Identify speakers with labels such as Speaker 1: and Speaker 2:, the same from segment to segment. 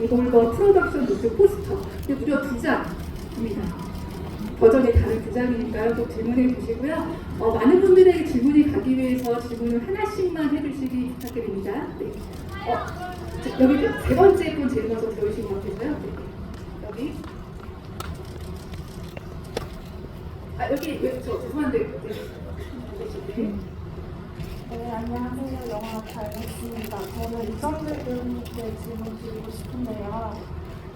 Speaker 1: 리볼버 프로덕션 노트 포스터 무려 두 장입니다. 버전이 다른 두 장이니까요. 또 질문해 주시고요. 어, 많은 분들에게 질문이 가기 위해서 질문을 하나씩만 해주시기 부탁드립니다. 네. 어, 자, 여기 세 번째 분 질문 먼저 들어오신 것 같아서요. 네. 여기. 아 여기 왜, 저 죄송한데 네. 네.
Speaker 2: 네, 안녕하세요. 영화 잘 봤습니다. 저는 이정재 배우님께 질문 드리고 싶은데요.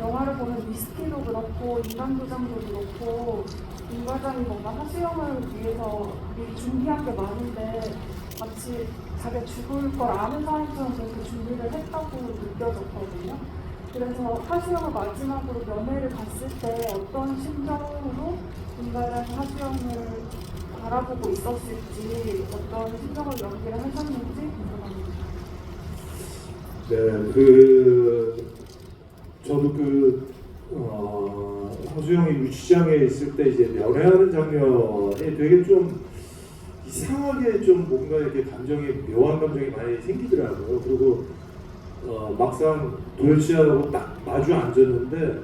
Speaker 2: 영화를 보면 미스티도 그렇고 인간도장도 그렇고 임 과장이 뭔가 하수영을 위해서 미리 준비한 게 많은데 마치 자기가 죽을 걸 아는 사람처럼 그렇게 준비를 했다고 느껴졌거든요. 그래서 하수영을 마지막으로 면회를 갔을 때 어떤 심정으로 임 과장이 하수영을 바라보고 있었을지 어떤 심정을 연기를 하셨는지 궁금합니다.
Speaker 3: 네, 그 저도 그 어, 허수영이 유치장에 있을 때 이제 면회하는 장면에 되게 좀 이상하게 좀 뭔가 이렇게 감정이 묘한 감정이 많이 생기더라고요. 그리고 어, 막상 도현 씨하고 딱 마주 앉았는데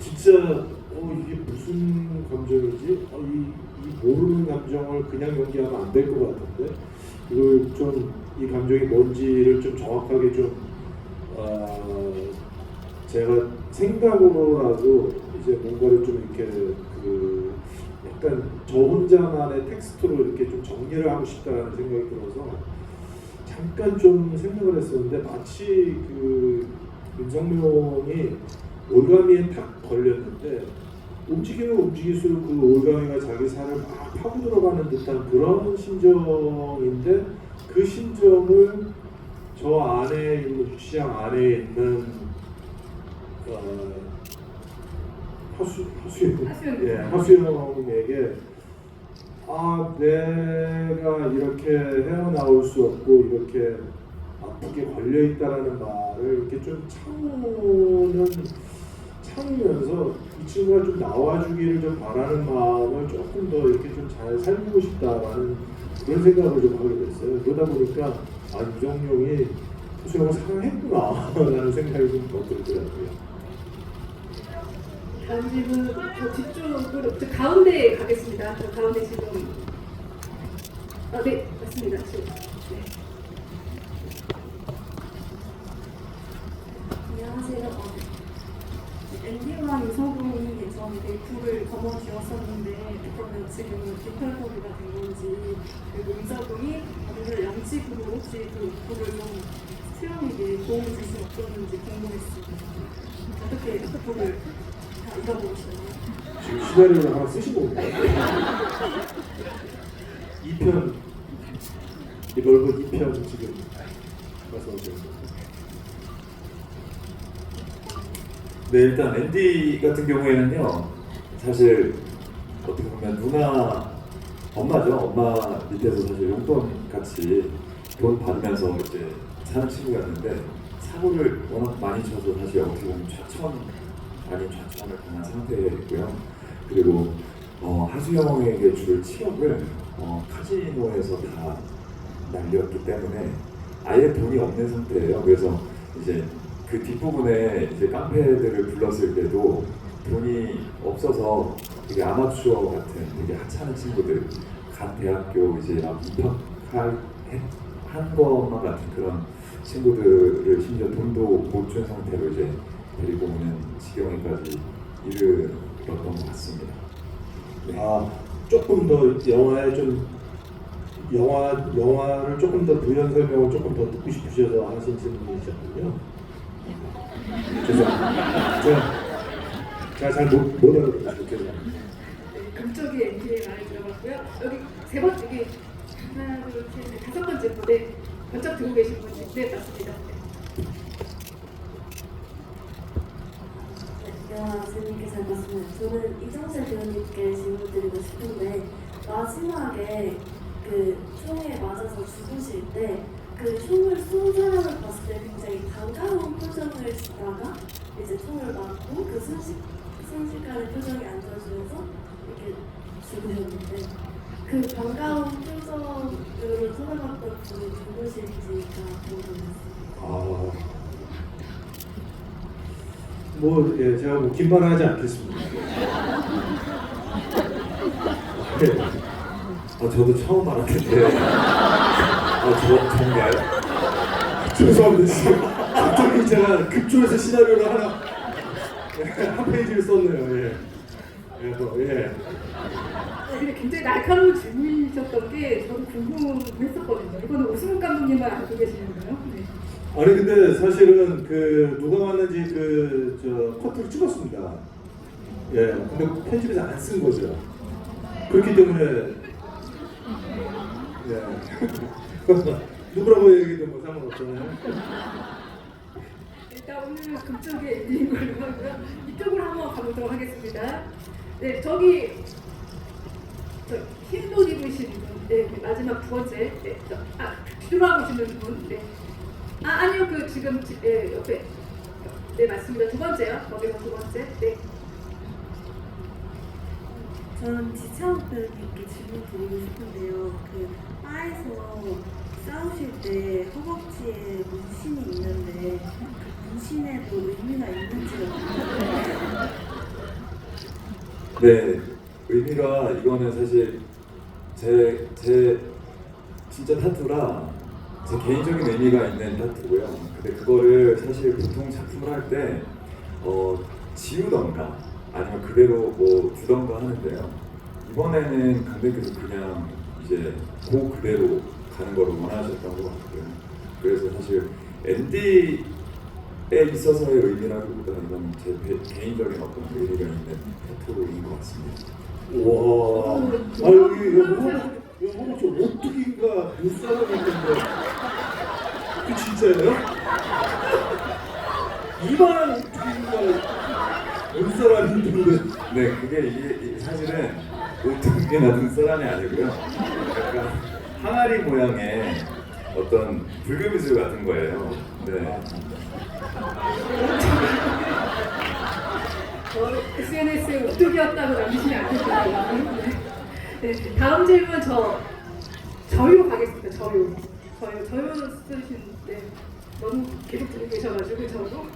Speaker 3: 진짜 어 이게 무슨 감정이지? 어, 이, 이 모르는 감정을 그냥 연기하면 안 될 것 같은데? 이걸 좀 이 감정이 뭔지를 좀 정확하게 좀 어, 제가 생각으로라도 이제 뭔가를 좀 이렇게 그 약간 저 혼자만의 텍스트로 이렇게 좀 정리를 하고 싶다라는 생각이 들어서 잠깐 좀 생각을 했었는데 마치 그 윤성룡이 올가미에 탁 걸렸는데 움직이면 움직일수록 그 올가미가 자기 살을 막 파고 들어가는 듯한 그런 심정인데 그 심정을 저 안에 있는 유치장 안에 있는 어, 하수 하수영. 예 하수영에게 아 내가 이렇게 헤어나올 수 없고 이렇게 아프게 걸려 있다라는 말을 이렇게 좀 참으면 참으면서 이 친구가 좀 나와주기를 좀 바라는 마음을 조금 더 이렇게 좀 잘 살리고 싶다라는 그런 생각을 좀 하게 됐어요. 그러다 보니까 아 유정용이 수영을 사랑했구나라는 생각이 좀더 들더라고요.
Speaker 1: 다음 질문 저 뒤쪽으로 저 가운데 가겠습니다. 저 가운데 지금 아 네 맞습니다. 지금 네.
Speaker 4: 안녕하세요. 어, 앤디와 유성훈님께서 이제 불을 거머쥐었었는데 그러면 지금 뒷털보기가 된 건지 그리고 유성훈이 오늘 양측으로 혹시 그 불을 좀 수영에게 도움을 줄 수 없었는지 궁금했습니다. 어떻게 그 불을 다 잃어버리셨나요?
Speaker 3: 지금 시나리오를 하나 쓰시고 있네요. 2편 리벌브 2편 지금 말씀하셨습니
Speaker 5: 네, 일단 앤디 같은 경우에는요, 사실 어떻게 보면 누나, 엄마죠. 엄마 밑에서 사실 용돈 같이 돈 받으면서 이제 사는 친구였는데 사고를 워낙 많이 쳐서 사실 어떻게 보면 좌천 아닌 좌천을 당한 상태였고요. 그리고 어, 하수영에게 줄 취업을 어, 카지노에서 다 날렸기 때문에 아예 돈이 없는 상태예요. 그래서 이제 그 뒷부분에 이제 깡패들을 불렀을 때도 돈이 없어서 되게 아마추어 같은 되게 하찮은 친구들 간 대학교 이제 막 입학할 해- 한 것만 같은 그런 친구들을 심지어 돈도 못 준 상태로 이제 데리고 오는 지경에까지 이르렀던 것 같습니다. 네.
Speaker 3: 아 조금 더 영화에 좀 영화 영화를 조금 더 부연 설명을 조금 더 듣고 싶으셔서 하신 질문이셨군요. 죄송합니다. 제가 제가 잘못 못. 죄송합니다.
Speaker 1: 네, 금쪽이 엔지에 많이 들어갔고요. 여기 세 번째 여기 하나 둘셋 다섯 번째 분에 번쩍 들고 계신 분이 네 맞습니다.
Speaker 4: 영화 재밌게 잘 봤습니다. 저는 이정재 배우님께 질문 드리고 싶은데 마지막에 그 총에 맞아서 죽으실 때 그 총을 쏜 사람을 봤을 때 굉장히 반가운 표정을 짓다가 이제 총을 맞고 그 순식, 순식간에 표정이 안 좋아지면서 이렇게 죽으셨는데 그 반가운 표정으로 쳐다봤던 분이 누구실지가 궁금했어요.
Speaker 3: 아 뭐 예, 제가 뭐 긴 말을 하지 않겠습니다. 네.
Speaker 5: 아 저도 처음 알았는데. 아저 정말.
Speaker 3: 죄송합니다. 지금 갑자기 제가 급조해서 시나리오를 하나 한 페이지를 썼네요. 예. 그래서 예.
Speaker 1: 근데 굉장히 날카로운 질문이셨던 게 저도 궁금했었거든요. 이거는 오승훈 감독님만 알고 계시는 거예요? 네.
Speaker 3: 아니 근데 사실은 그 누가 왔는지 그 저 커트를 찍었습니다. 예. 근데 편집에서 안 쓴 거죠. 그렇기 때문에 예. 누구라고 얘기해도 뭐 상관없잖아요.
Speaker 1: 일단 오늘은 그쪽에 엔딩 걸로 하고요. 이쪽으로 한번 가보도록 하겠습니다. 네, 저기 저 흰옷 입으신 분, 네, 그 마지막 두 번째, 네, 저, 아 뒤돌아보시는 분, 네. 아 아니요, 그 지금 지- 네, 옆에, 네 맞습니다. 두 번째요. 거기서 두 번째, 네.
Speaker 4: 저는 지창욱 배우님께 질문 드리고 싶은데요. 그 바에서 싸우실 때 허벅지에 문신이 있는데 그 문신에도 의미가 있는지요?
Speaker 5: 네, 의미가 이거는 사실 제, 제 진짜 타투라 제 개인적인 의미가 있는 타투고요. 근데 그거를 사실 보통 작품을 할 때 어, 지우던가 아니면 그대로 뭐 두던가 하는데요. 이번에는 감독님께서 그냥 이제 그 그대로 가는 거를 원하셨던 것 같고요. 그래서 사실 엔디 에 있어서의 의미라기보다는 이건 제 개- 개인적인 어떤 의미가 있는 타투인 것 같습니다.
Speaker 3: 와. 아 여기 여기 여기 허벅지 오뚜기인가 눈사람이 있던데. 그 진짜예요? 이만한 오뚜기인가 눈사람이 있던데.
Speaker 5: 네, 그게 이게 이- 사실은 오통계나 눈사람이 아니고요. 약간 항아리 모양의 어떤 불금이슬 같은 거예요. 네.
Speaker 1: 어, SNS에 오뚜기였다고 남기시면 안 되고요. 네, 다음 질문 저 저요 가겠습니다. 저요. 저요. 저요 쓰시는데 너무 계속 들고 계셔가지고 저요.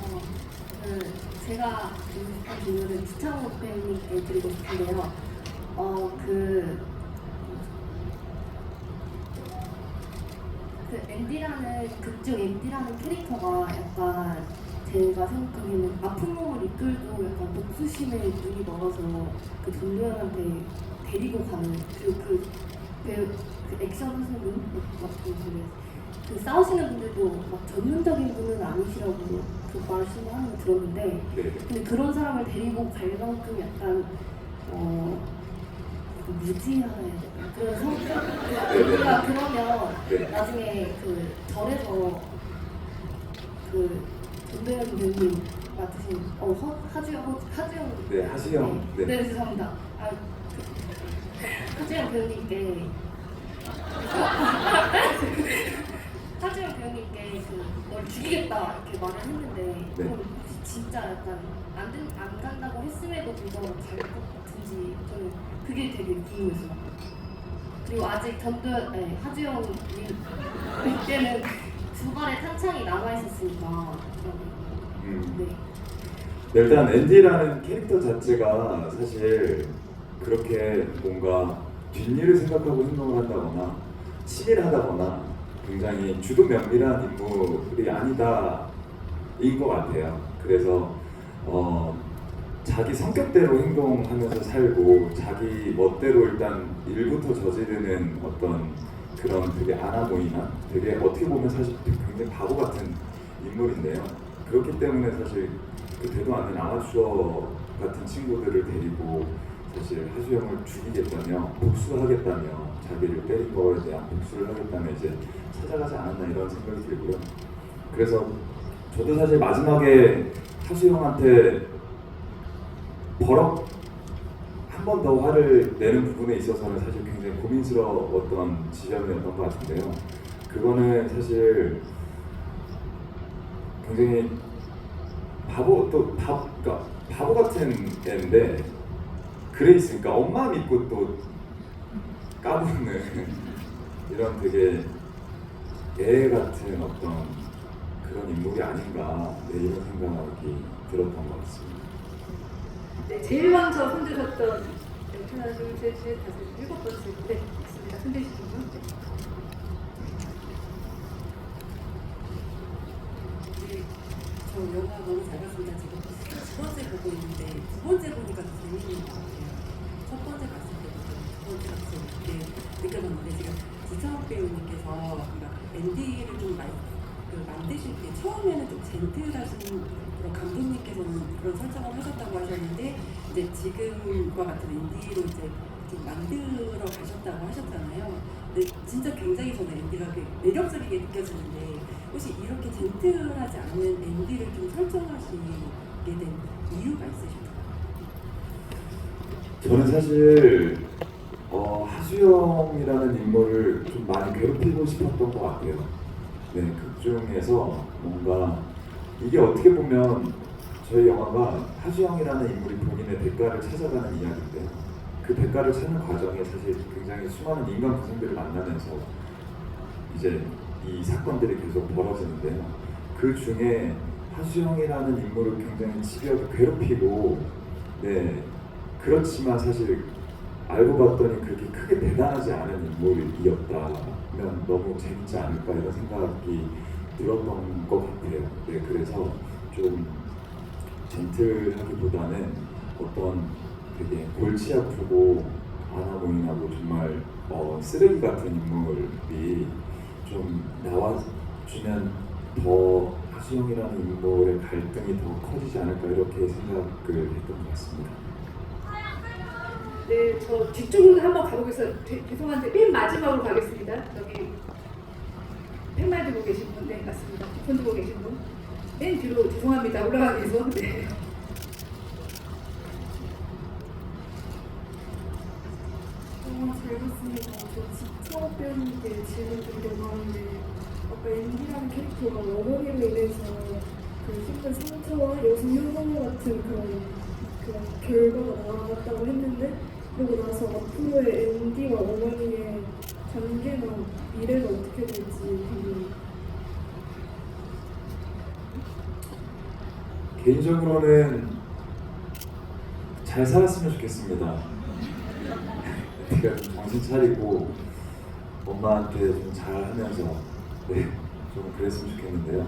Speaker 4: 어, 그 제가 싶은 질문은 지창욱 배우님께 드리고 싶은데요. 어, 그, 그 앤디라는 극중 앤디라는 캐릭터가 약간 제가 생각하기에는 아픈 몸을 이끌고 약간 복수심에 눈이 멀어서 그 전도연한테 데리고 가는 그, 그, 배우, 그 액션 분 같은 분 이그 싸우시는 분들도 막 전문적인 분은 아니시라고 그 말씀하는 거 들었는데
Speaker 5: 네.
Speaker 4: 근데 그런 사람을 데리고 갈 만큼 약간 어 무지해야 될까 그런 성격 우리가 그러면
Speaker 5: 네.
Speaker 4: 나중에 그 절에서 그 전도연 배우님 맡으신 어 허, 하주영 허- 하주영
Speaker 5: 네, 하주영.
Speaker 4: 네,
Speaker 5: 네.
Speaker 4: 네 죄송합니다 아 그, 하주영 배우님께 하주영 배우님께 그널 죽이겠다 이렇게 말을 했는데
Speaker 5: 네.
Speaker 4: 그럼 혹시 진짜 약간 안, 된, 안 간다고 했음에도 불구하고 갈것 같은지 저는 그게 되게 궁금해서 그리고 아직 전도 네, 하주영 님 때는 두 발의 탄창이 남아 있었으니까
Speaker 5: 음.
Speaker 4: 네.
Speaker 5: 네, 일단 앤디라는 캐릭터 자체가 사실 그렇게 뭔가 뒷일을 생각하고 행동을 한다거나 치밀하다거나 굉장히 주도 면밀한 인물이 아니다 인 것 같아요. 그래서 어, 자기 성격대로 행동하면서 살고 자기 멋대로 일단 일부터 저지르는 어떤 그런 되게 보이나 되게 어떻게 보면 사실 굉장히 바보 같은 인물인데요. 그렇기 때문에 사실 그 되도 않는 아마추어 같은 친구들을 데리고 사실 하수영을 죽이겠다며 복수하겠다며 자기를 때린 거에 대한 복수를 하겠다며 이제 찾아가지 않았나 이런 생각이 들고요. 그래서 저도 사실 마지막에 하수영한테 버럭 한 번 더 화를 내는 부분에 있어서는 사실 굉장히 고민스러웠던 지점이었던 것 같은데요. 그거는 사실 굉장히 바보 또 바, 그러니까 바보 같은 애인데 그레이스 그러니까 엄마 믿고 또 까부는 이런 되게 애 같은 어떤 그런 인물이 아닌가 네, 이런 생각이 들었던 것 같습니다.
Speaker 1: 네, 제일 먼저 손드셨던 네, 하나, 둘, 셋, 넷, 다섯, 일곱 번째 네, 있습니다. 손대시는 분. 네.
Speaker 6: 네, 저 영화 너무 잘 봤습니다. 지금 두 번째 보고 있는데 두 번째 보니까 더 재밌는 것 같아요. 첫 번째 봤을 때부터 두 번째 봤을 때 느껴졌는데 지창욱 배우님께서 그러니까 앤디를 좀그 만드실 때 처음에는 좀 젠틀하신 그런 감독님께서는 그런 설정을 하셨다고 하셨는데 이제 지금과 같은 앤디로 이제 좀 만들어 가셨다고 하셨잖아요. 근데 진짜 굉장히 저는 앤디가 그 매력적이게 느껴지는데 혹시 이렇게 젠틀하지 않은 앤디를 좀 설정하시게 된 이유가 있으실까요?
Speaker 5: 저는 사실 어, 하수영이라는 인물을 좀 많이 괴롭히고 싶었던 것 같아요. 네, 극 중에서 뭔가 이게 어떻게 보면 저희 영화가 하수영이라는 인물이 본인의 대가를 찾아가는 이야기인데요. 그 대가를 찾는 과정에 사실 굉장히 수많은 인간 구성들을 만나면서 이제 이 사건들이 계속 벌어지는데요. 그 중에 하수영이라는 인물을 굉장히 집요하게 괴롭히고 네 그렇지만 사실 알고 봤더니 그렇게 크게 대단하지 않은 인물이었다면 너무 재밌지 않을까 이런 생각이 들었던 것 같아요. 네 그래서 좀 젠틀하기보다는 어떤 되게 골치 아프고 아나무인하고 정말 어, 쓰레기 같은 인물이 좀 나와주면 더 하수영이라는 인물의 갈등이 더 커지지 않을까 이렇게 생각을 했던 것 같습니다.
Speaker 1: 네, 저 뒤쪽으로 한번 가보겠어요. 죄- 죄송한데 맨 마지막으로 가겠습니다. 여기 펜말 들고 계신 분, 네 맞습니다. 폰 들고 계신 분, 맨 뒤로 죄송합니다. 올라가기 위해서. 네.
Speaker 2: 영화 잘 봤습니다. 저 지창욱 배우님께 질문 드리려고 하는데 아까 앤디라는 캐릭터가 어머니로 인해서 그 힘든 상처와 여성 혐오 같은 그런 그런 결과가 나왔다고 했는데 그러고 나서 앞으로의 앤디와 어머니의 관계나 미래가 어떻게 될지 궁금해요.
Speaker 5: 개인적으로는 잘 살았으면 좋겠습니다. 내가 좀 정신 차리고 엄마한테 좀 잘하면서 네, 좀 그랬으면 좋겠는데요.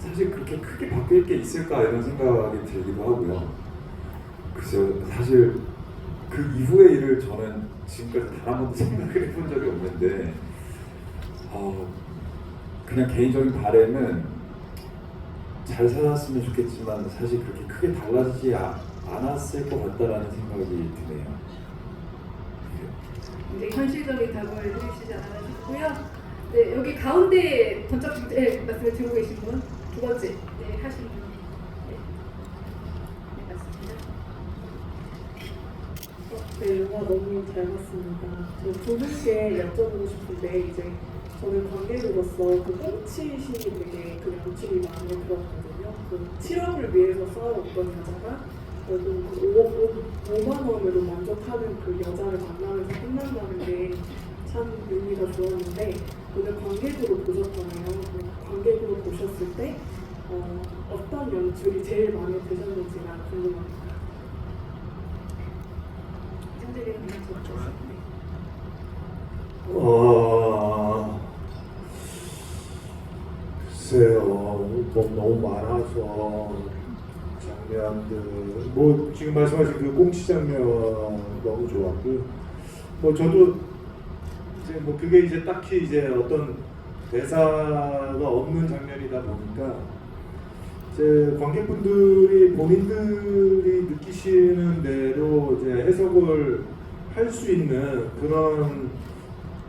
Speaker 5: 사실 그렇게 크게 바뀔 게 있을까 이런 생각이 들기도 하고요. 글쎄요, 사실 그 이후의 일을 저는 지금까지 단 한 번도 생각을 해본 적이 없는데 어, 그냥 개인적인 바램은 잘 살았으면 좋겠지만 사실 그렇게 크게 달라지지 아- 않았을 것 같다라는 생각이 드네요.
Speaker 1: 이제 현실적인 답을 해주시지 않았나 싶고요. 네, 여기 가운데 번쩍 네, 말씀을 드리고 계신 분, 두 번째, 네, 하신 분. 네, 네 맞습니다.
Speaker 7: 네, 영화 너무 잘 봤습니다. 저두 분께 여쭤보고 싶은데 이제 저는 관객으로서 그 꽁치신이 되게 그 연출이 마음에 들었거든요. 그 7억을 위해서 싸웠던 여자가 결국 그 5, 5만 원으로 만족하는 그 여자를 만나면서 끝난다는 게 참 의미가 좋았는데 오늘 관객으로 보셨잖아요. 그 관객으로 보셨을 때 어, 어떤 연출이 제일 마음에 드셨는지가 궁금합니다.
Speaker 1: 네.
Speaker 3: 어, 글쎄요, 뭐 너무 많아서 장면들, 뭐 지금 말씀하신 그 꽁치 장면 너무 좋았고요. 뭐 저도 이제 뭐 그게 이제 딱히 이제 어떤 대사가 없는 장면이다 보니까 이제 관객분들이 본인들이 느끼시는 대로 이제 해석을 할 수 있는 그런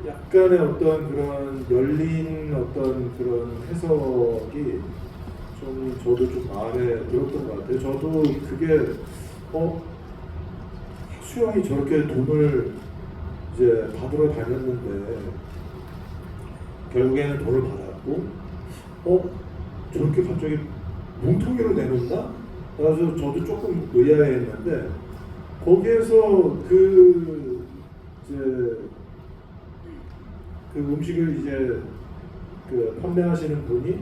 Speaker 3: 약간의 어떤 그런 열린 어떤 그런 해석이 좀 저도 좀 마음에 들었던 것 같아요. 저도 그게 어 수영이 저렇게 돈을 이제 받으러 다녔는데 결국에는 돈을 받았고 어 저렇게 갑자기 뭉텅이로 내놓나? 그래서 저도 조금 의아해했는데 거기에서 그 이제 그 음식을 이제 그 판매하시는 분이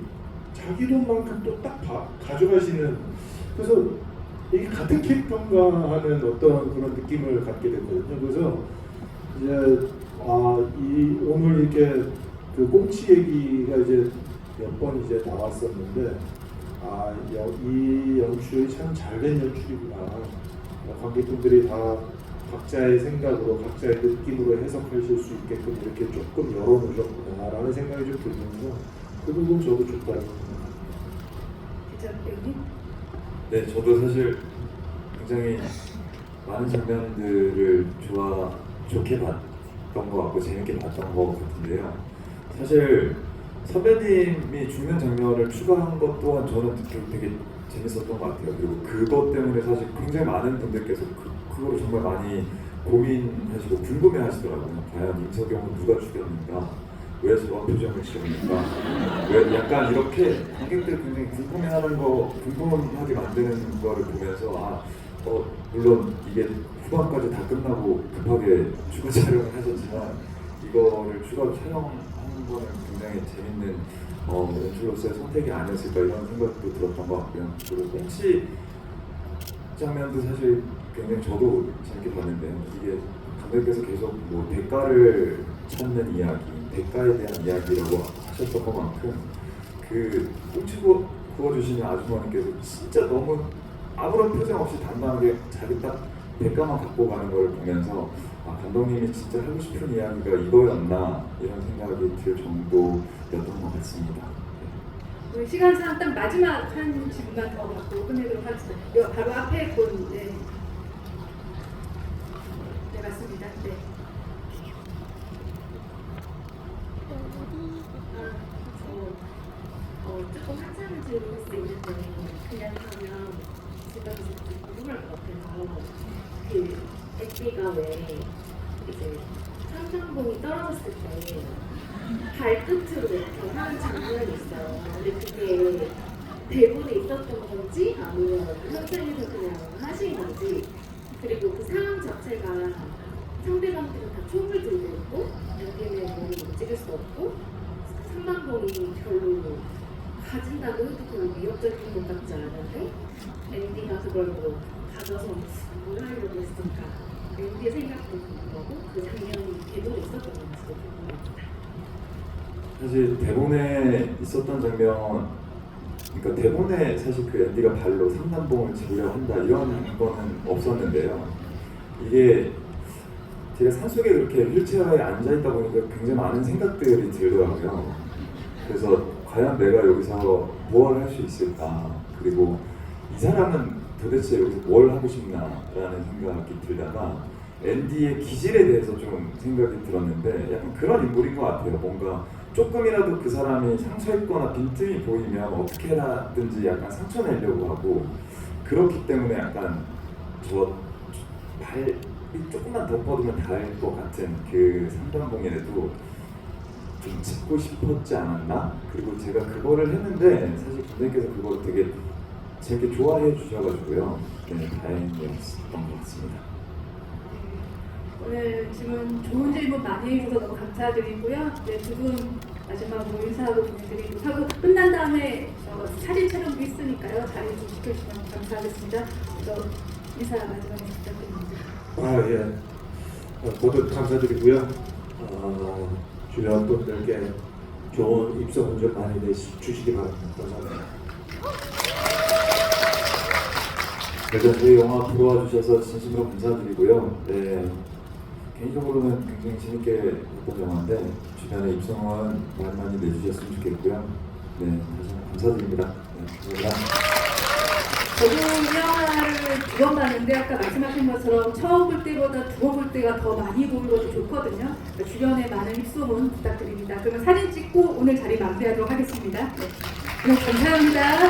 Speaker 3: 자기 돈만큼 또 딱 가져가시는 그래서 이게 같은 캐릭터인가 하는 어떤 그런 느낌을 갖게 됐거든요. 그래서 이제 아, 이 오늘 이렇게 그 꽁치 얘기가 이제 몇 번 이제 나왔었는데 아, 여- 이 연출이 참 잘된 연출이구나. 어, 관객분들이 다 각자의 생각으로 각자의 느낌으로 해석하실 수 있게끔 이렇게 조금 열어놓으셨구나라는 생각이 좀 들면서 그 부분 저도
Speaker 1: 배우님.
Speaker 5: 네, 저도 사실 굉장히 많은 장면들을 좋아 좋게 봤던 것 같고 재밌게 봤던 것 같은데요. 사실 선배님이 죽는 장면을 추가한 것 또한 저는 되게 재밌었던 것 같아요. 그리고 그것 때문에 사실 굉장히 많은 분들께서 그, 그거를 정말 많이 고민하시고 궁금해하시더라고요. 과연 임석영은 누가 죽였는가? 왜 저런 표정을 지었는가? 왜 약간 이렇게 관객들 굉장히 궁금해하는 거, 궁금하게 만드는 거를 보면서 아, 어, 물론 이게 후반까지 다 끝나고 급하게 추가 촬영을 하셨지만 이거를 추가로 촬영하는 거는 굉장히 재밌는 어, 연출로서의 선택이 아니었을까 이런 생각도 들었던 것 같고요. 그리고 꽁치 장면도 사실 굉장히 저도 재밌게 봤는데요. 이게 감독님께서 계속 뭐 대가를 찾는 이야기, 대가에 대한 이야기라고 하셨던 것만큼 그 꽁치 구워, 구워주시는 아주머니께서 진짜 너무 아무런 표정 없이 단단하게 자기 딱 대가만 갖고 가는 걸 보면서 아, 감독님이 진짜 하고 싶은 이야기가 이거였나 이런 생각이 들 정도였던 것 같습니다. 네.
Speaker 1: 우리 시간상 딱 마지막 한 질문만 더 받고 끝내도록 하겠습니다. 여- 바로 앞에 본 네. 네 맞습니다. 네.
Speaker 4: 어, 조금 한참을 들을 수 있는데 그냥 하면 제가 좀 궁금할 것 같아서 그 엑비가 왜 이제 삼상봉이 떨어졌을 때 발끝으로 이렇게 하는 장면이 있어요. 근데 그게 대본에 있었던 건지 아니면 현장에서 그냥 하신 건지 그리고 그 상황 자체가 상대방들은 다 총을 들고 있고 여기는 몸이 움직일 수 없고 상당봉이 별로 가진다고 해도 별로 위협적인 것 같지 않은데 앤디가 그걸 뭐 가져서 뭘 하려고 했을까 앤디의 생각도 궁금하고 그 장면이 대본에 있었던 건지도 궁금합니다.
Speaker 5: 사실 대본에 있었던 장면, 그러니까 대본에 사실 그 앤디가 발로 삼단봉을 지으려 한다 이런 거는 없었는데요. 이게 제가 산속에 그렇게 휠체어에 앉아 있다 보니까 굉장히 많은 생각들이 들더라고요. 그래서 과연 내가 여기서 뭘할수 있을까? 그리고 이 사람은 도대체 여기서 뭘 하고 싶나라는 생각이 들다가 앤디의 기질에 대해서 좀 생각이 들었는데 약간 그런 인물인 것 같아요. 뭔가 조금이라도 그 사람이 상처있거나 빈틈이 보이면 어떻게 하든지 약간 상처 내려고 하고 그렇기 때문에 약간 저 발이 조금만 더 뻗으면 닿을 것 같은 그 상단봉에도 좀 짓고 싶었지 않았나? 그리고 제가 그거를 했는데 사실 감독님께서 그걸 되게 재밌게 좋아해 주셔가지고요. 네, 다행이었던 것 같습니다.
Speaker 1: 오늘 질문 좋은 질문 많이 해주셔서 너무 감사드리고요. 네, 두분 마지막으로 인사하고 보내드리고 하고 끝난 다음에 어, 사진 촬영도 있으니까요. 자리 좀 지켜주시면 감사하겠습니다. 저 인사 마지막에 부탁드립니다.
Speaker 3: 아 예. 어, 모두 감사드리고요. 어, 주변 분들께 좋은 입소 운전 많이 내주시기 바랍니다. 감사합니다.
Speaker 5: 일단 저희 영화 들어와 주셔서 진심으로 감사드리고요. 네, 개인적으로는 굉장히 재밌게 봤던 영화인데 주변에 입소문 많이 많이 내주셨으면 좋겠고요. 네, 다시 한번 감사드립니다. 네, 감사합니다.
Speaker 1: 저도 이 영화를 두 번 봤는데 아까 말씀하신 것처럼 처음 볼 때보다 두 번 볼 때가 더 많이 보이고 좋거든요. 그러니까 주변에 많은 입소문 부탁드립니다. 그러면 사진 찍고 오늘 자리 마무리하도록 하겠습니다. 네. 오늘 감사합니다.